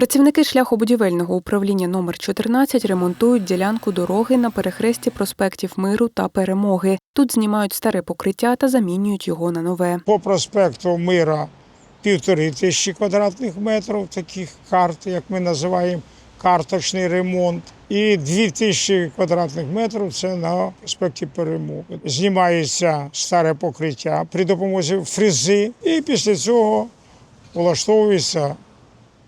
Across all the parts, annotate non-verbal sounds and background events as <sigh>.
Працівники шляхобудівельного управління номер 14 ремонтують ділянку дороги на перехресті проспектів Миру та Перемоги. Тут знімають старе покриття та замінюють його на нове. По проспекту Мира півтори тисячі квадратних метрів, таких карт, як ми називаємо, карточний ремонт. І дві тисячі квадратних метрів це на проспекті Перемоги. Знімається старе покриття при допомозі фрези, і після цього влаштовується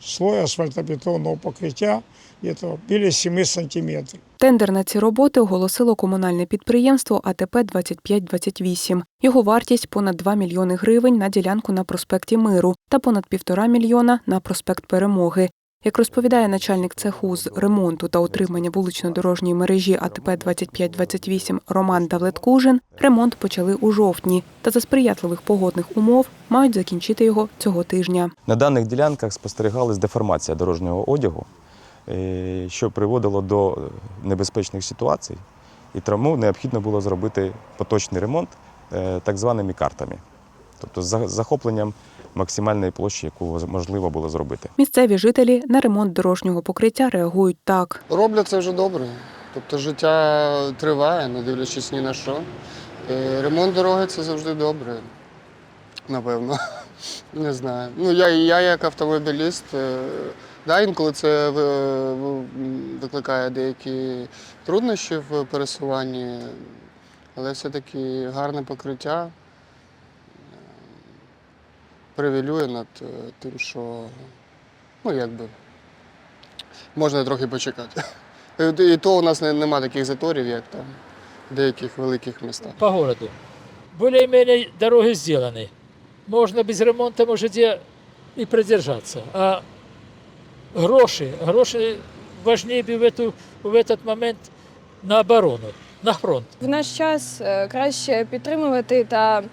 слой асфальтобетонного покриття, є то біля 7 сантиметрів. Тендер на ці роботи оголосило комунальне підприємство АТП 2528. Його вартість понад 2 мільйони гривень на ділянку на проспекті Миру та понад півтора мільйона на проспект Перемоги. Як розповідає начальник цеху з ремонту та утримання вулично-дорожньої мережі АТП 2528 Роман Давлеткужин, ремонт почали у жовтні та за сприятливих погодних умов мають закінчити його цього тижня. На даних ділянках спостерігалась деформація дорожнього одягу, е, що приводило до небезпечних ситуацій, і тому необхідно було зробити поточний ремонт е, так званими картами, тобто з за- захопленням максимальної площі, яку можливо було зробити. Місцеві жителі на ремонт дорожнього покриття реагують так. Роблять це вже добре. Тобто життя триває, не дивлячись ні на що. Е, Ремонт дороги це завжди добре. Напевно. <laughs> Не знаю. Ну, я, я як автомобіліст, е, да, інколи це ви- викликає деякі труднощі в пересуванні, але все-таки гарне покриття е, привілює над е, тим, що ну, якби, можна трохи почекати. І то у нас не- нема таких заторів, як там в деяких великих містах. по городу. Более-менее дороги сделаны. Можно без ремонта, может, и и продержаться. А гроши, гроши важнее бы в, эту, в этот момент на оборону, на фронт. В наш час е, краще підтримувати та е,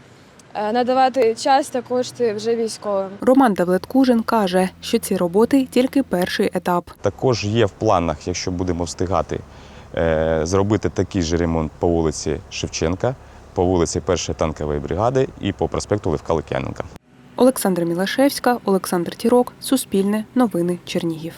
надавати час та кошти вже військовим. Роман Давлеткужин каже, що ці роботи тільки перший етап. Також є в планах, якщо будемо встигати, е, зробити такий же ремонт по вулиці Шевченка, по вулиці Першої танкової бригади і по проспекту Левка Лук'яненка. Олександра Мілашевська, Олександр Тірок, Суспільне, Новини Чернігів.